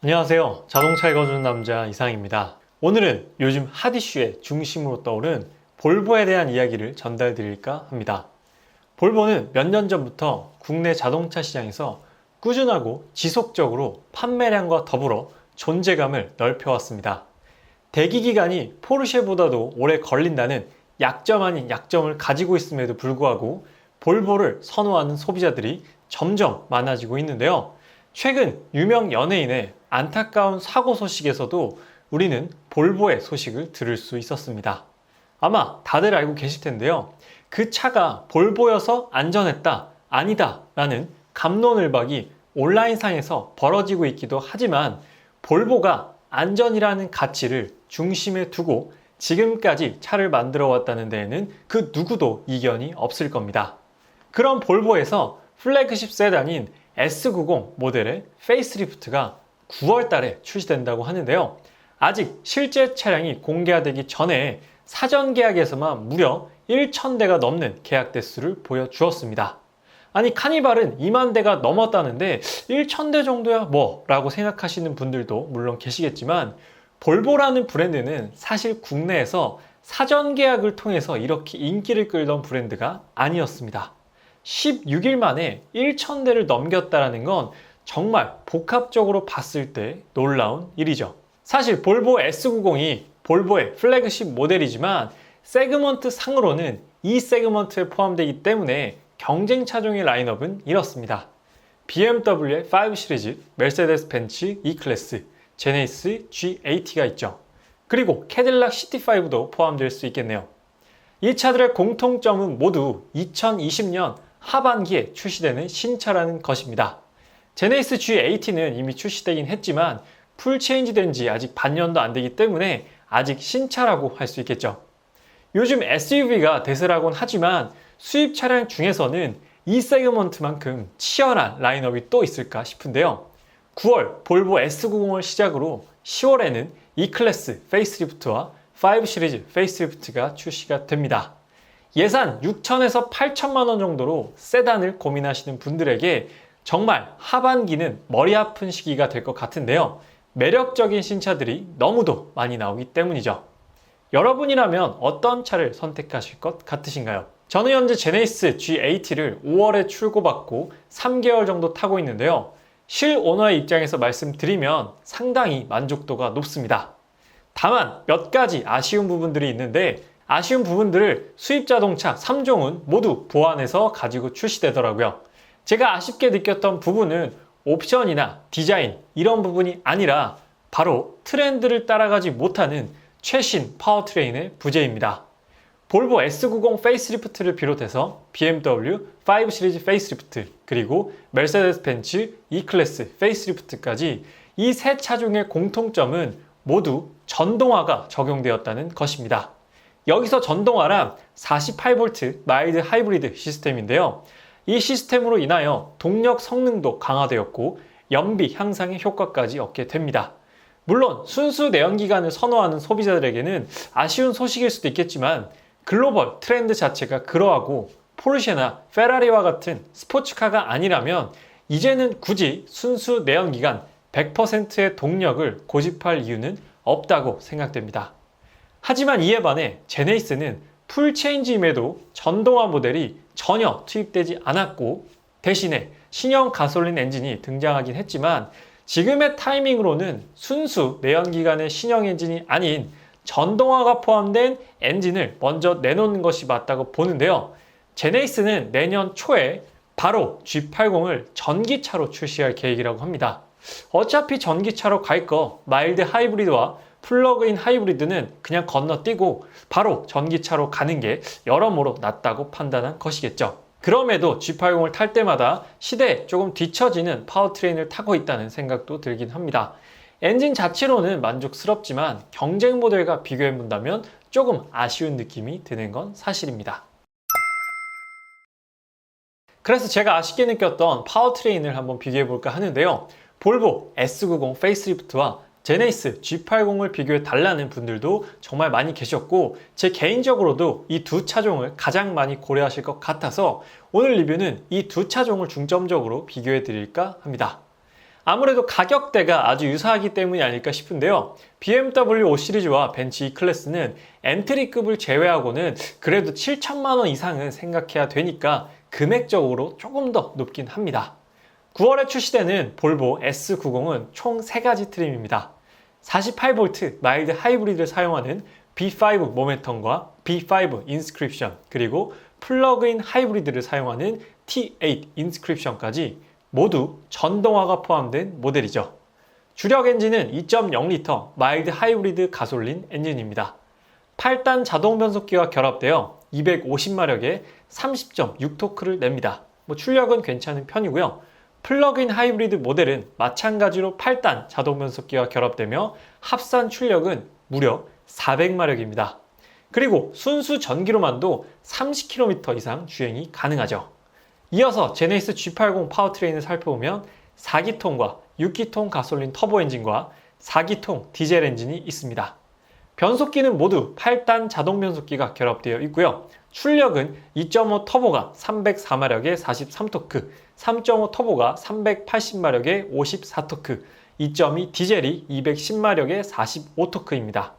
안녕하세요. 자동차 읽어주는 남자 이상입니다. 오늘은 요즘 핫 이슈의 중심으로 떠오른 볼보에 대한 이야기를 전달 드릴까 합니다. 볼보는 몇 년 전부터 국내 자동차 시장에서 꾸준하고 지속적으로 판매량과 더불어 존재감을 넓혀왔습니다. 대기 기간이 포르쉐보다도 오래 걸린다는 약점 아닌 약점을 가지고 있음에도 불구하고 볼보를 선호하는 소비자들이 점점 많아지고 있는데요. 최근 유명 연예인의 안타까운 사고 소식에서도 우리는 볼보의 소식을 들을 수 있었습니다. 아마 다들 알고 계실 텐데요. 그 차가 볼보여서 안전했다, 아니다 라는 감론을박이 온라인상에서 벌어지고 있기도 하지만 볼보가 안전이라는 가치를 중심에 두고 지금까지 차를 만들어 왔다는 데에는 그 누구도 이견이 없을 겁니다. 그런 볼보에서 플래그십 세단인 S90 모델의 페이스리프트가 9월 달에 출시된다고 하는데요. 아직 실제 차량이 공개되기 전에 사전 계약에서만 무려 1,000대가 넘는 계약 대수를 보여주었습니다. 아니 카니발은 2만 대가 넘었다는데 1,000대 정도야 뭐 라고 생각하시는 분들도 물론 계시겠지만 볼보라는 브랜드는 사실 국내에서 사전 계약을 통해서 이렇게 인기를 끌던 브랜드가 아니었습니다. 16일 만에 1,000대를 넘겼다라는 건 정말 복합적으로 봤을 때 놀라운 일이죠. 사실 볼보 S90이 볼보의 플래그십 모델이지만 세그먼트 상으로는 이 세그먼트에 포함되기 때문에 경쟁 차종의 라인업은 이렇습니다. BMW의 5 시리즈, 메르세데스 벤츠 E 클래스, 제네시스 G80가 있죠. 그리고 캐딜락 CT5도 포함될 수 있겠네요. 이 차들의 공통점은 모두 2020년 하반기에 출시되는 신차라는 것입니다. 제네시스 G80는 이미 출시되긴 했지만 풀 체인지 된 지 아직 반년도 안 되기 때문에 아직 신차라고 할 수 있겠죠. 요즘 SUV가 대세라곤 하지만 수입 차량 중에서는 이 세그먼트만큼 치열한 라인업이 또 있을까 싶은데요. 9월 볼보 S90을 시작으로 10월에는 E클래스 페이스리프트와 5 시리즈 페이스리프트가 출시가 됩니다. 예산 6천에서 8천만 원 정도로 세단을 고민하시는 분들에게 정말 하반기는 머리 아픈 시기가 될 것 같은데요. 매력적인 신차들이 너무도 많이 나오기 때문이죠. 여러분이라면 어떤 차를 선택하실 것 같으신가요? 저는 현재 제네시스 G80를 5월에 출고받고 3개월 정도 타고 있는데요. 실 오너의 입장에서 말씀드리면 상당히 만족도가 높습니다. 다만 몇 가지 아쉬운 부분들이 있는데 아쉬운 부분들을 수입 자동차 3종은 모두 보완해서 가지고 출시되더라고요. 제가 아쉽게 느꼈던 부분은 옵션이나 디자인 이런 부분이 아니라 바로 트렌드를 따라가지 못하는 최신 파워트레인의 부재입니다. 볼보 S90 페이스리프트를 비롯해서 BMW 5 시리즈 페이스리프트 그리고 메르세데스 벤츠 E클래스 페이스리프트까지 이 세 차종의 공통점은 모두 전동화가 적용되었다는 것입니다. 여기서 전동화란 48V 마일드 하이브리드 시스템인데요. 이 시스템으로 인하여 동력 성능도 강화되었고 연비 향상의 효과까지 얻게 됩니다. 물론 순수 내연기관을 선호하는 소비자들에게는 아쉬운 소식일 수도 있겠지만 글로벌 트렌드 자체가 그러하고 포르쉐나 페라리와 같은 스포츠카가 아니라면 이제는 굳이 순수 내연기관 100%의 동력을 고집할 이유는 없다고 생각됩니다. 하지만 이에 반해 제네이스는 풀 체인지임에도 전동화 모델이 전혀 투입되지 않았고 대신에 신형 가솔린 엔진이 등장하긴 했지만 지금의 타이밍으로는 순수 내연기관의 신형 엔진이 아닌 전동화가 포함된 엔진을 먼저 내놓는 것이 맞다고 보는데요. 제네이스는 내년 초에 바로 G80을 전기차로 출시할 계획이라고 합니다. 어차피 전기차로 갈 거 마일드 하이브리드와 플러그인 하이브리드는 그냥 건너뛰고 바로 전기차로 가는 게 여러모로 낫다고 판단한 것이겠죠. 그럼에도 G80을 탈 때마다 시대에 조금 뒤처지는 파워트레인을 타고 있다는 생각도 들긴 합니다. 엔진 자체로는 만족스럽지만 경쟁 모델과 비교해 본다면 조금 아쉬운 느낌이 드는 건 사실입니다. 그래서 제가 아쉽게 느꼈던 파워트레인을 한번 비교해 볼까 하는데요. 볼보 S90 페이스리프트와 제네시스 G80을 비교해 달라는 분들도 정말 많이 계셨고 제 개인적으로도 이 두 차종을 가장 많이 고려하실 것 같아서 오늘 리뷰는 이 두 차종을 중점적으로 비교해 드릴까 합니다. 아무래도 가격대가 아주 유사하기 때문이 아닐까 싶은데요. BMW 5 시리즈와 벤츠 E 클래스는 엔트리급을 제외하고는 그래도 7천만 원 이상은 생각해야 되니까 금액적으로 조금 더 높긴 합니다. 9월에 출시되는 볼보 S90은 총 3가지 트림입니다. 48V 마일드 하이브리드를 사용하는 B5 모멘텀과 B5 인스크립션 그리고 플러그인 하이브리드를 사용하는 T8 인스크립션까지 모두 전동화가 포함된 모델이죠. 주력 엔진은 2.0L 마일드 하이브리드 가솔린 엔진입니다. 8단 자동 변속기와 결합되어 250마력의 30.6토크를 냅니다. 뭐 출력은 괜찮은 편이고요. 플러그인 하이브리드 모델은 마찬가지로 8단 자동 변속기와 결합되며 합산 출력은 무려 400마력입니다. 그리고 순수 전기로만도 30km 이상 주행이 가능하죠. 이어서 제네시스 G80 파워트레인을 살펴보면 4기통과 6기통 가솔린 터보 엔진과 4기통 디젤 엔진이 있습니다. 변속기는 모두 8단 자동 변속기가 결합되어 있고요. 출력은 2.5 터보가 304마력의 43토크, 3.5 터보가 380마력의 54토크, 2.2 디젤이 210마력의 45토크입니다.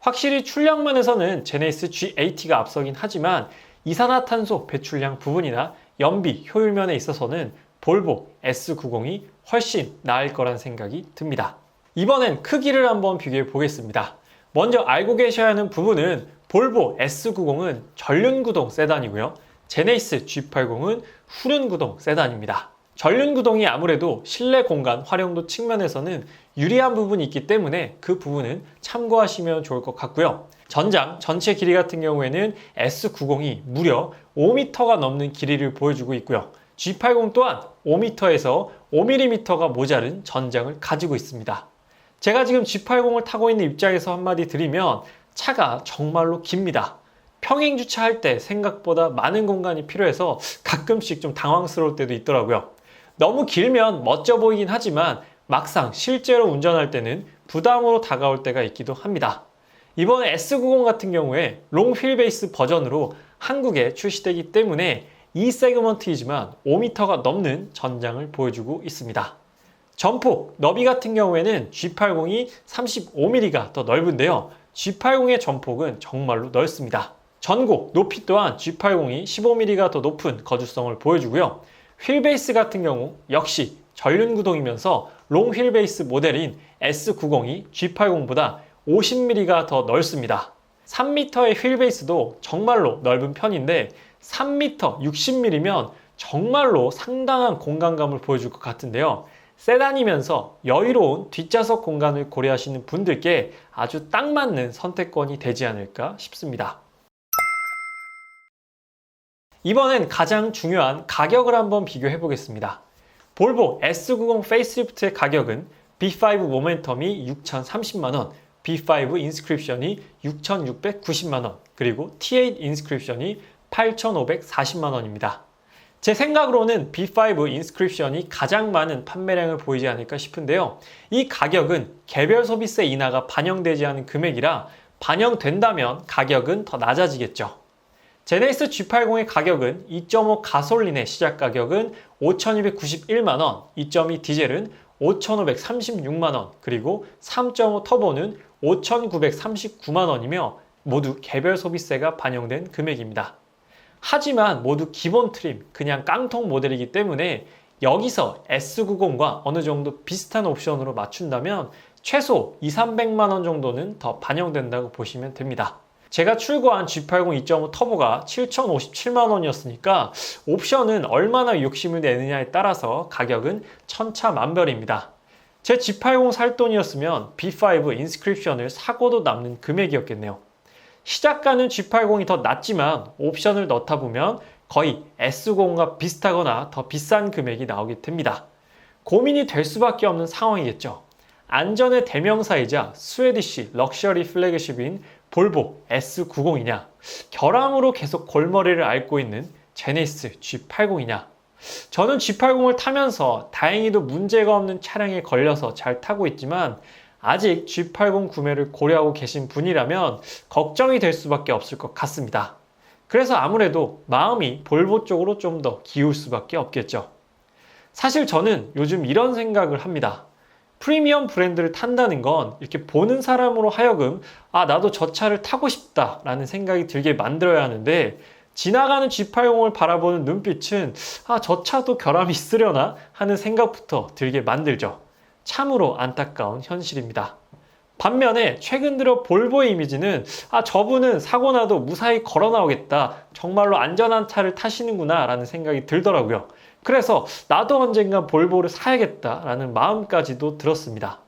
확실히 출력면에서는 제네시스 G80가 앞서긴 하지만 이산화탄소 배출량 부분이나 연비, 효율면에 있어서는 볼보 S90이 훨씬 나을 거란 생각이 듭니다. 이번엔 크기를 한번 비교해 보겠습니다. 먼저 알고 계셔야 하는 부분은 볼보 S90은 전륜구동 세단이고요. 제네시스 G80은 후륜구동 세단입니다. 전륜구동이 아무래도 실내 공간 활용도 측면에서는 유리한 부분이 있기 때문에 그 부분은 참고하시면 좋을 것 같고요. 전장 전체 길이 같은 경우에는 S90이 무려 5m가 넘는 길이를 보여주고 있고요. G80 또한 5m에서 5mm가 모자른 전장을 가지고 있습니다. 제가 지금 G80을 타고 있는 입장에서 한마디 드리면 차가 정말로 깁니다. 평행 주차할 때 생각보다 많은 공간이 필요해서 가끔씩 좀 당황스러울 때도 있더라고요. 너무 길면 멋져 보이긴 하지만 막상 실제로 운전할 때는 부담으로 다가올 때가 있기도 합니다. 이번에 S90 같은 경우에 롱 휠 베이스 버전으로 한국에 출시되기 때문에 이 세그먼트이지만 5m가 넘는 전장을 보여주고 있습니다. 전폭, 너비 같은 경우에는 G80이 35mm가 더 넓은데요. G80의 전폭은 정말로 넓습니다. 전곡, 높이 또한 G80이 15mm가 더 높은 거주성을 보여주고요. 휠베이스 같은 경우 역시 전륜 구동이면서 롱 휠베이스 모델인 S90이 G80보다 50mm가 더 넓습니다. 3m의 휠베이스도 정말로 넓은 편인데 3m 60mm면 정말로 상당한 공간감을 보여줄 것 같은데요. 세단이면서 여유로운 뒷좌석 공간을 고려하시는 분들께 아주 딱 맞는 선택권이 되지 않을까 싶습니다. 이번엔 가장 중요한 가격을 한번 비교해 보겠습니다. 볼보 S90 페이스리프트의 가격은 B5 모멘텀이 6,030만원, B5 인스크립션이 6,690만원, 그리고 T8 인스크립션이 8,540만원입니다. 제 생각으로는 B5 인스크립션이 가장 많은 판매량을 보이지 않을까 싶은데요. 이 가격은 개별 소비세 인하가 반영되지 않은 금액이라 반영된다면 가격은 더 낮아지겠죠. 제네시스 G80의 가격은 2.5 가솔린의 시작 가격은 5,291만원, 2.2 디젤은 5,536만원, 그리고 3.5 터보는 5,939만원이며 모두 개별 소비세가 반영된 금액입니다. 하지만 모두 기본 트림, 그냥 깡통 모델이기 때문에 여기서 S90과 어느 정도 비슷한 옵션으로 맞춘다면 최소 2, 300만 원 정도는 더 반영된다고 보시면 됩니다. 제가 출고한 G80 2.5 터보가 7,057만 원이었으니까 옵션은 얼마나 욕심을 내느냐에 따라서 가격은 천차만별입니다. 제 G80 살 돈이었으면 B5 인스크립션을 사고도 남는 금액이었겠네요. 시작가는 G80이 더 낮지만 옵션을 넣다 보면 거의 S90과 비슷하거나 더 비싼 금액이 나오게 됩니다. 고민이 될 수밖에 없는 상황이겠죠. 안전의 대명사이자 스웨디시 럭셔리 플래그십인 볼보 S90이냐, 결함으로 계속 골머리를 앓고 있는 제네시스 G80이냐. 저는 G80을 타면서 다행히도 문제가 없는 차량에 걸려서 잘 타고 있지만 아직 G80 구매를 고려하고 계신 분이라면 걱정이 될 수밖에 없을 것 같습니다. 그래서 아무래도 마음이 볼보 쪽으로 좀 더 기울 수밖에 없겠죠. 사실 저는 요즘 이런 생각을 합니다. 프리미엄 브랜드를 탄다는 건 이렇게 보는 사람으로 하여금 아, 나도 저 차를 타고 싶다 라는 생각이 들게 만들어야 하는데 지나가는 G80을 바라보는 눈빛은 아, 저 차도 결함이 있으려나 하는 생각부터 들게 만들죠. 참으로 안타까운 현실입니다. 반면에 최근 들어 볼보의 이미지는 아 저분은 사고 나도 무사히 걸어 나오겠다. 정말로 안전한 차를 타시는구나 라는 생각이 들더라고요. 그래서 나도 언젠가 볼보를 사야겠다 라는 마음까지도 들었습니다.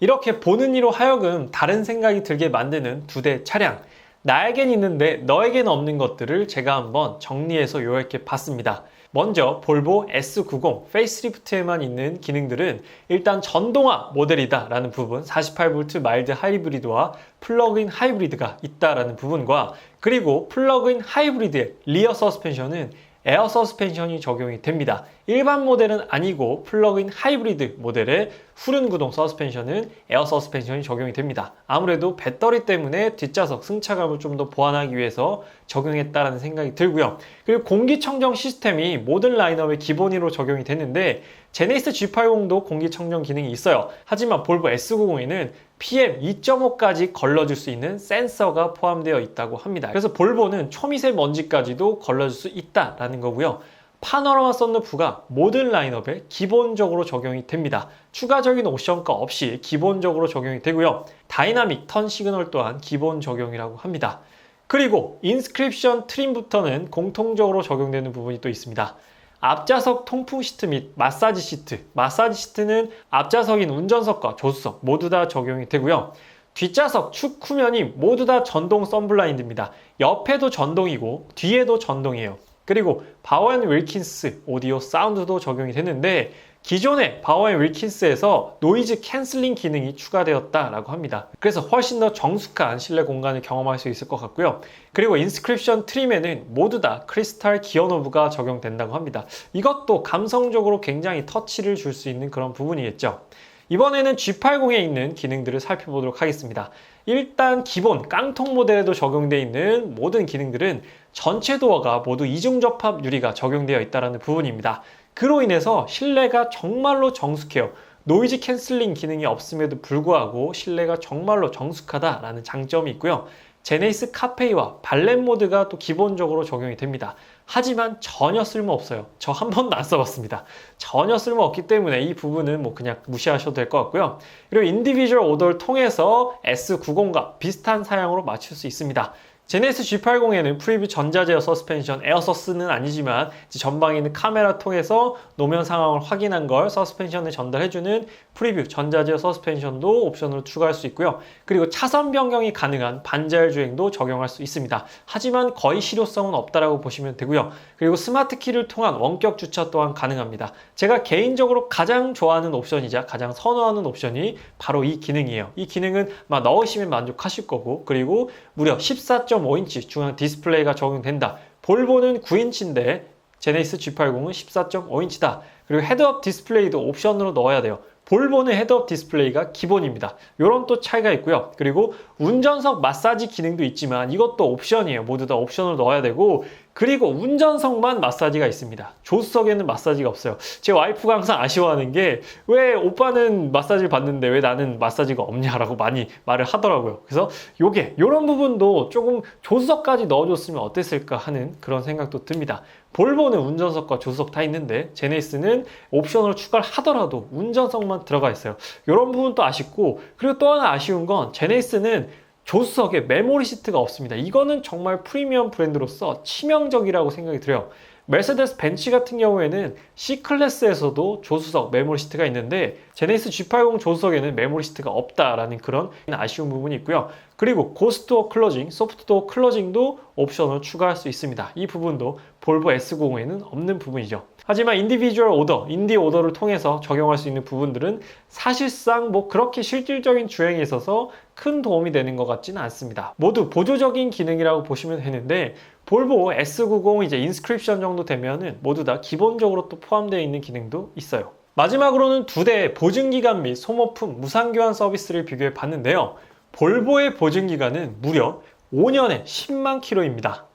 이렇게 보는 이로 하여금 다른 생각이 들게 만드는 두 대 차량. 나에겐 있는데 너에겐 없는 것들을 제가 한번 정리해서 요약해 봤습니다 먼저 볼보 S90 페이스리프트에만 있는 기능들은 일단 전동화 모델이다 라는 부분 48V 마일드 하이브리드와 플러그인 하이브리드가 있다라는 부분과 그리고 플러그인 하이브리드의 리어 서스펜션은 에어 서스펜션이 적용이 됩니다. 일반 모델은 아니고 플러그인 하이브리드 모델의 후륜 구동 서스펜션은 에어 서스펜션이 적용이 됩니다. 아무래도 배터리 때문에 뒷좌석 승차감을 좀 더 보완하기 위해서 적용했다라는 생각이 들고요. 그리고 공기청정 시스템이 모든 라인업의 기본으로 적용이 됐는데 제네시스 G80도 공기청정 기능이 있어요. 하지만 볼보 S90에는 PM 2.5까지 걸러줄 수 있는 센서가 포함되어 있다고 합니다. 그래서 볼보는 초미세먼지까지도 걸러줄 수 있다라는 거고요. 파노라마 썬루프가 모든 라인업에 기본적으로 적용이 됩니다. 추가적인 옵션가 없이 기본적으로 적용이 되고요. 다이나믹 턴 시그널 또한 기본 적용이라고 합니다. 그리고 인스크립션 트림부터는 공통적으로 적용되는 부분이 또 있습니다. 앞좌석 통풍 시트 및 마사지 시트. 마사지 시트는 앞좌석인 운전석과 조수석 모두 다 적용이 되고요. 뒷좌석 축 후면이 모두 다 전동 썬블라인드입니다. 옆에도 전동이고 뒤에도 전동이에요. 그리고 바워앤 윌킨스 오디오 사운드도 적용이 되는데 기존의 바워앤 윌킨스에서 노이즈 캔슬링 기능이 추가되었다라고 합니다. 그래서 훨씬 더 정숙한 실내 공간을 경험할 수 있을 것 같고요. 그리고 인스크립션 트림에는 모두 다 크리스탈 기어 노브가 적용된다고 합니다. 이것도 감성적으로 굉장히 터치를 줄 수 있는 그런 부분이겠죠. 이번에는 G80에 있는 기능들을 살펴보도록 하겠습니다. 일단 기본 깡통 모델에도 적용되어 있는 모든 기능들은 전체 도어가 모두 이중 접합 유리가 적용되어 있다는 부분입니다. 그로 인해서 실내가 정말로 정숙해요. 노이즈 캔슬링 기능이 없음에도 불구하고 실내가 정말로 정숙하다라는 장점이 있고요. 제네이스 카페이와 발렌 모드가 또 기본적으로 적용이 됩니다. 하지만 전혀 쓸모 없어요. 저 한 번도 안 써봤습니다. 전혀 쓸모 없기 때문에 이 부분은 뭐 그냥 무시하셔도 될 것 같고요. 그리고 인디비주얼 오더를 통해서 S90과 비슷한 사양으로 맞출 수 있습니다. 제네시스 G80에는 프리뷰 전자제어 서스펜션 에어서스는 아니지만 전방에 있는 카메라 통해서 노면 상황을 확인한 걸 서스펜션에 전달해주는 프리뷰 전자제어 서스펜션도 옵션으로 추가할 수 있고요. 그리고 차선 변경이 가능한 반자율 주행도 적용할 수 있습니다. 하지만 거의 실효성은 없다라고 보시면 되고요. 그리고 스마트 키를 통한 원격 주차 또한 가능합니다. 제가 개인적으로 가장 좋아하는 옵션이자 가장 선호하는 옵션이 바로 이 기능이에요. 이 기능은 막 넣으시면 만족하실 거고 그리고 무려 14. 14.5인치 중앙 디스플레이가 적용된다. 볼보는 9인치인데 제네시스 G80은 14.5인치다. 그리고 헤드업 디스플레이도 옵션으로 넣어야 돼요. 볼보는 헤드업 디스플레이가 기본입니다. 이런 또 차이가 있고요. 그리고 운전석 마사지 기능도 있지만 이것도 옵션이에요. 모두 다 옵션을 넣어야 되고 그리고 운전석만 마사지가 있습니다. 조수석에는 마사지가 없어요. 제 와이프가 항상 아쉬워하는 게 왜 오빠는 마사지를 받는데 왜 나는 마사지가 없냐라고 많이 말을 하더라고요. 그래서 요게 이런 부분도 조금 조수석까지 넣어줬으면 어땠을까 하는 그런 생각도 듭니다. 볼보는 운전석과 조수석 다 있는데 제네시스는 옵션을 추가를 하더라도 운전석만 들어가 있어요. 이런 부분도 아쉽고 그리고 또 하나 아쉬운 건 제네시스는 조수석에 메모리 시트가 없습니다. 이거는 정말 프리미엄 브랜드로서 치명적이라고 생각이 들어요. 메세데스 벤치 같은 경우에는 C클래스에서도 조수석 메모리 시트가 있는데 제네시스 G80 조수석에는 메모리 시트가 없다라는 그런 아쉬운 부분이 있고요. 그리고 고스트도어 클로징, 소프트도어 클로징도 옵션을 추가할 수 있습니다. 이 부분도 볼보 S90에는 없는 부분이죠. 하지만 인디비주얼 오더, 인디 오더를 통해서 적용할 수 있는 부분들은 사실상 뭐 그렇게 실질적인 주행에 있어서 큰 도움이 되는 것 같지는 않습니다. 모두 보조적인 기능이라고 보시면 되는데 볼보 S90 이제 인스크립션 정도 되면은 모두 다 기본적으로 또 포함되어 있는 기능도 있어요. 마지막으로는 두 대의 보증기간 및 소모품 무상교환 서비스를 비교해 봤는데요. 볼보의 보증기간은 무려 5년에 10만 킬로입니다.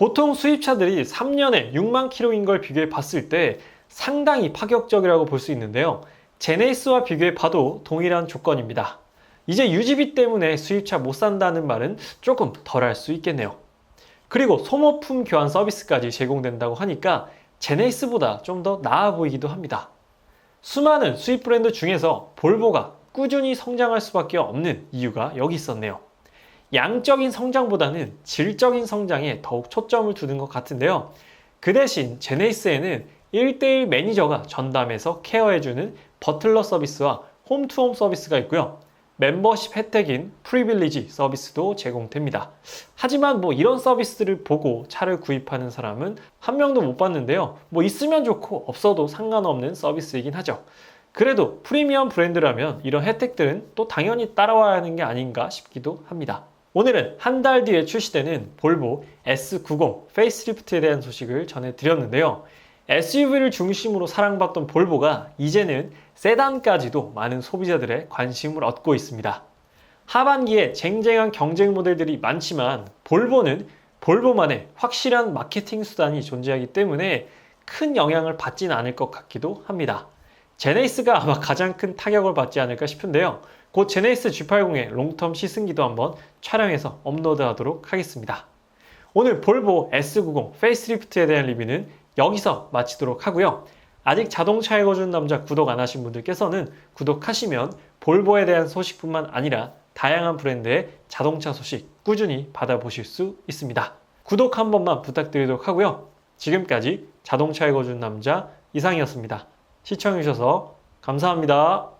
보통 수입차들이 3년에 6만 킬로인 걸 비교해 봤을 때 상당히 파격적이라고 볼 수 있는데요. 제네이스와 비교해 봐도 동일한 조건입니다. 이제 유지비 때문에 수입차 못 산다는 말은 조금 덜 할 수 있겠네요. 그리고 소모품 교환 서비스까지 제공된다고 하니까 제네이스보다 좀 더 나아 보이기도 합니다. 수많은 수입 브랜드 중에서 볼보가 꾸준히 성장할 수밖에 없는 이유가 여기 있었네요. 양적인 성장보다는 질적인 성장에 더욱 초점을 두는 것 같은데요. 그 대신 제네이스에는 1대1 매니저가 전담해서 케어해주는 버틀러 서비스와 홈투홈 서비스가 있고요. 멤버십 혜택인 프리빌리지 서비스도 제공됩니다. 하지만 뭐 이런 서비스를 보고 차를 구입하는 사람은 한 명도 못 봤는데요. 뭐 있으면 좋고 없어도 상관없는 서비스이긴 하죠. 그래도 프리미엄 브랜드라면 이런 혜택들은 또 당연히 따라와야 하는 게 아닌가 싶기도 합니다. 오늘은 한 달 뒤에 출시되는 볼보 S90 페이스리프트에 대한 소식을 전해드렸는데요. SUV를 중심으로 사랑받던 볼보가 이제는 세단까지도 많은 소비자들의 관심을 얻고 있습니다. 하반기에 쟁쟁한 경쟁 모델들이 많지만 볼보는 볼보만의 확실한 마케팅 수단이 존재하기 때문에 큰 영향을 받지는 않을 것 같기도 합니다. 제네이스가 아마 가장 큰 타격을 받지 않을까 싶은데요. 곧 제네이스 G80의 롱텀 시승기도 한번 촬영해서 업로드하도록 하겠습니다. 오늘 볼보 S90 페이스리프트에 대한 리뷰는 여기서 마치도록 하고요. 아직 자동차 읽어주는 남자 구독 안 하신 분들께서는 구독하시면 볼보에 대한 소식뿐만 아니라 다양한 브랜드의 자동차 소식 꾸준히 받아보실 수 있습니다. 구독 한 번만 부탁드리도록 하고요. 지금까지 자동차 읽어주는 남자 이상이었습니다. 시청해주셔서 감사합니다.